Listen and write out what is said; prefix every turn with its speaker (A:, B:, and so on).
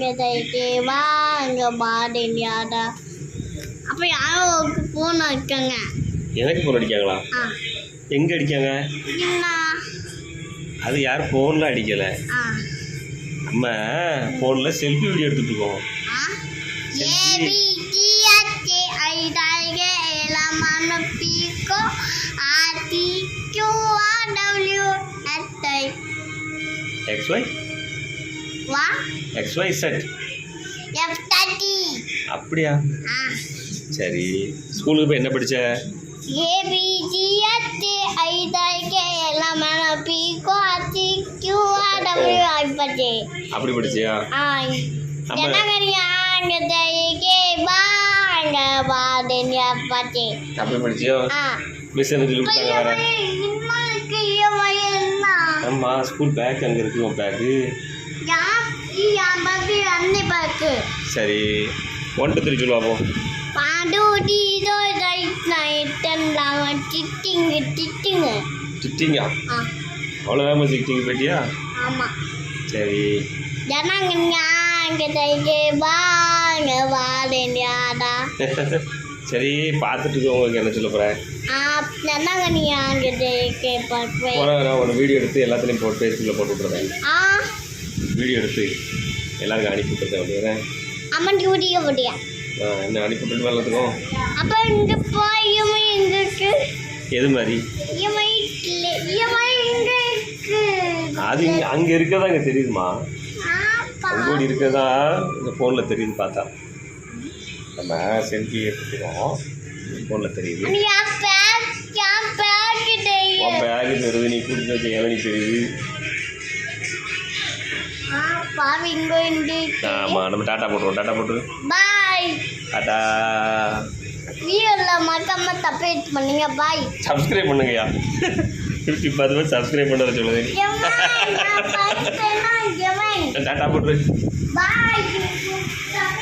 A: வாங்க தைக்கு வாங்க பாடியாடா அப்போ யாரோ ஃபோன் இருக்காங்க
B: எனக்கு ஃபோன் அடிக்காங்களா? எங்கே அடிக்காங்க? அது யார் ஃபோனில் அடிக்கலை. நம்ம ஃபோனில் செல்ஃபி வீடியோ எடுத்துகிட்டு இருக்கோம்.
A: ஆ? ஏ
B: எக்ஸ் ஒய்
A: வா
B: எக்ஸ் ஒய் செட் அப்படியா? சரி. ஸ்கூலுக்கு போய் என்ன படிச்ச? அப்படி படிச்சியா? அப்படி படிச்சியோ?
A: ஆ.
B: மிஸ் என்ன சொல்லி கொடுத்தாங்க வேற.
A: இவனுக்கு என்ன?
B: ஆமா ஸ்கூல் பேக் அங்கே இருக்கு உன் பேக்கு சரி ஒன் டூ த்ரீ சொல்லுவா போ
A: பாடு டீடோ ரைட் நைட் எல்லாம் திட்டிங்க திட்டிங்க
B: சிட்டிங்கா.
A: ஆ.
B: அவ்வளோதான் சிட்டிங்க போயிட்டியா?
A: ஆமாம்
B: சரி.
A: ஜனங்க ஞாங்க தைக்கே வாங்க வாடா.
B: சரி பார்த்துட்டு உங்களுக்கு என்ன சொல்ல போகிறேன்
A: ஆ ஜனங்க ஞாங்க தைக்கே பார்ப்பேன்
B: ஒரு வீடியோ எடுத்து எல்லாத்துலேயும் போட்டு ஃபேஸ்புக்கில் போட்டு விட்றேன்
A: ஆ
B: வீடியோ எடுத்து எல்லாருக்கும் அனுப்பி விட்டுறேன் அப்படிங்கிறேன்
A: அம்மன் டியூட்டிக்கு போட்டியா
B: நான் என்ன அனுப்பி விட்டுட்டு எல்லாத்துக்கும்
A: அப்போ இங்கே போய் இஎம்ஐ எங்க இருக்கு
B: எது மாதிரி
A: இஎம்ஐ இல்லை இஎம்ஐ எங்க இருக்கு
B: அது இங்கே அங்கே இருக்கதா இங்கே தெரியுதுமா. அங்கோடி இருக்கதா இந்த ஃபோனில் தெரியுது பார்த்தா நம்ம செல்ஃபி எடுத்துக்கிறோம் ஃபோனில் தெரியுது
A: பேக்
B: தெரியுது நீ கொடுத்து வச்ச இளநீ தெரியுது
A: ஆப்பா இங்க இருந்து
B: ஆமாம் நம்ம டாட்டா போட்டுருவோம். டாட்டா போட்டு.
A: பாய்.
B: டாட்டா.
A: வீடியோவில் மறக்காம தப்பேட் பண்ணுங்க. பாய்.
B: சப்ஸ்கிரைப் பண்ணுங்கய்யா. திருப்பி பார்த்து சப்ஸ்கிரைப்
A: பார்த்தேன்னா எவன்?
B: டாட்டா போட்டு